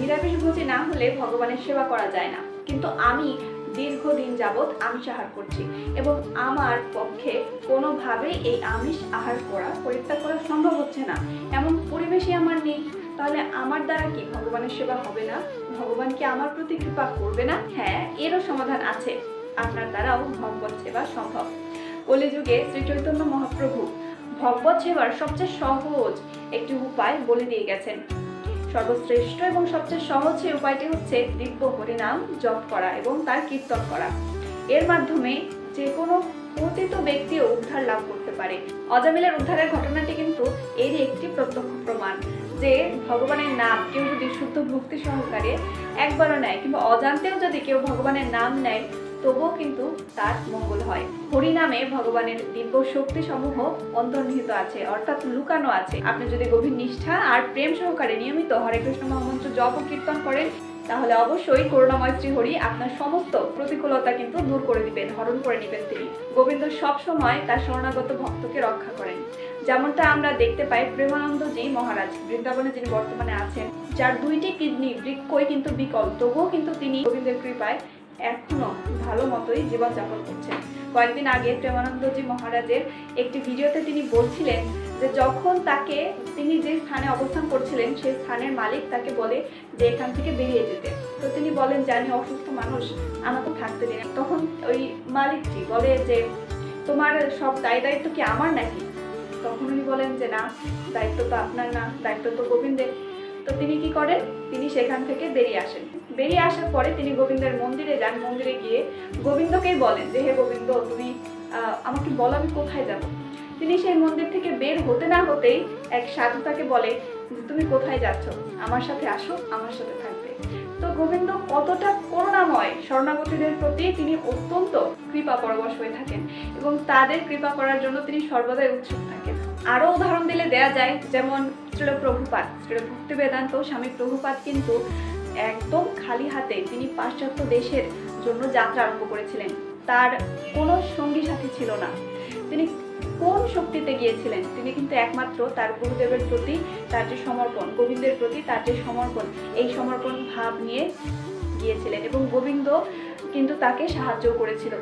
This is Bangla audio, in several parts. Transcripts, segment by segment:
নিরামিষ ভোজী না হলে ভগবানের সেবা করা যায় না। কিন্তু আমি দীর্ঘদিন যাবৎ আমিষ আহার করছি এবং আমার পক্ষে কোনোভাবেই এই আমিষ আহার করা, পরিত্যাগ করা সম্ভব হচ্ছে না। এমন পরিবেশই আমার নেই। তাহলে আমার দ্বারা কি ভগবানের সেবা হবে না? ভগবান কি আমার প্রতি কৃপা করবে না? হ্যাঁ এরও সমাধান আছে। আপনার দ্বারাও ভগবত সেবা সম্ভব। কলিযুগে শ্রী চৈতন্য মহাপ্রভু ভগবত সেবার সবচেয়ে সহজ একটি উপায় বলে দিয়ে গেছেন। সর্বশ্রেষ্ঠ এবং সবচেয়ে সহজ সেই উপায়টি হচ্ছে দিব্য হরিনাম জপ করা এবং তার কীর্তন করা। এর মাধ্যমে যে কোনো পতিত ব্যক্তিও উদ্ধার লাভ করতে পারে। অজামিলের উদ্ধারের ঘটনাটি কিন্তু এরই একটি প্রত্যক্ষ প্রমাণ যে ভগবানের নাম কেউ যদি শুদ্ধ ভক্তি সহকারে একবারও নেয় কিংবা অজান্তেও যদি কেউ ভগবানের নাম নেয় তবুও কিন্তু তার মঙ্গল হয়। হরিনামে ভগবানের দিব্য শক্তি সমূহ অন্তর্নিহিত আছে, অর্থাৎ লুকানো আছে। আপনি যদি গভীর নিষ্ঠা আর প্রেম সহকারে নিয়মিত হরে কৃষ্ণ মহামন্ত্র জপ কীর্তন করেন, তাহলে অবশ্যই করুণাময় শ্রী হরি আপনার সমস্ত প্রতিকূলতা কিন্তু দূর করে দিবেন, হরণ করে নেবেন তিনি। গোবিন্দ সব সময় তার শরণাগত ভক্তকে রক্ষা করেন। যেমনটা আমরা দেখতে পাই প্রেমানন্দজি মহারাজ, বৃন্দাবনে যিনি বর্তমানে আছেন, যার দুইটি কিডনি বৃক্ষই কিন্তু বিকল, তবুও কিন্তু তিনি গোবিন্দের কৃপায় এখনও ভালো মতোই জীবনযাপন করছেন। কয়েকদিন আগে প্রেমানন্দজি মহারাজের একটি ভিডিওতে তিনি বলছিলেন যে যখন তাকে তিনি যে স্থানে অবস্থান করছিলেন, সেই স্থানের মালিক তাকে বলে যে এখান থেকে বেরিয়ে যেতে। তো তিনি বলেন যে আমি অসুস্থ মানুষ, আমাকে থাকতে দিন তখন ওই মালিকটি বলে যে, তোমার সব দায় দায়িত্ব কি আমার নাকি? তখন উনি বলেন যে, না, দায়িত্ব তো আপনার না, দায়িত্ব তো গোবিন্দের। তো তিনি কি করেন? তিনি সেখান থেকে বেরিয়ে আসেন। বেরিয়ে আসার পরে তিনি গোবিন্দের মন্দিরে যান। মন্দিরে গিয়ে গোবিন্দকেই বলেন যে, হে গোবিন্দ, তুমি আমাকে বলো আমি কোথায় যাব? তিনি সেই মন্দির থেকে বের হতে না হতেই এক সাধু তাকে বলে যে, তুমি কোথায় যাচ্ছ? আমার সাথে আসো, আমার সাথে থাকবে। তো গোবিন্দ কতটা করুণাময় শরণাগতীদের প্রতি তিনি অত্যন্ত কৃপা পরবশ হয়ে থাকেন এবং তাদের কৃপা করার জন্য তিনি সর্বদাই উৎসুক থাকেন। আরও উদাহরণ দিলে দেয়া যায়, যেমন শ্রীল প্রভুপাত শ্রীল ভক্তি বেদান্ত স্বামী প্রভুপাত কিন্তু একদম খালি হাতে তিনি পাশ্চাত্য দেশের জন্য যাত্রা আরম্ভ করেছিলেন। তার কোনো সঙ্গী সাথী ছিল না। তিনি কোন শক্তিতে গিয়েছিলেন? তিনি কিন্তু একমাত্র তার গুরুদেবের প্রতি তার যে সমর্পণ, গোবিন্দের প্রতি তার যে সমর্পণ, এই সমর্পণ ভাব নিয়ে গিয়েছিলেন এবং গোবিন্দ কিন্তু তাকে সাহায্য করেছিল।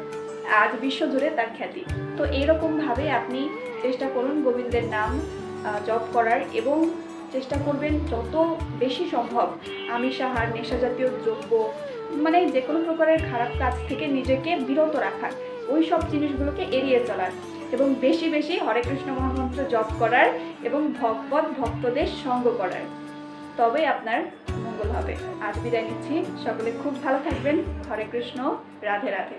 আজ বিশ্বজুড়ে তার খ্যাতি। তো এইরকম ভাবে আপনি চেষ্টা করুন গোবিন্দের নাম জপ করার এবং চেষ্টা করবেন যত বেশি সম্ভব আমিষ আহার নেশা জাতীয় দ্রব্য মানে যে কোনো প্রকারের খারাপ কাজ থেকে নিজেকে বিরত রাখার ওই সব জিনিসগুলোকে এড়িয়ে চলার এবং বেশি বেশি হরে কৃষ্ণ মহামন্ত্র জপ করার এবং ভগবত ভক্তদের সঙ্গ করার। তবেই আপনার মঙ্গল হবে। আজ বিদায় নিচ্ছি। সকলে খুব ভালো থাকবেন। হরে কৃষ্ণ। রাধে রাধে।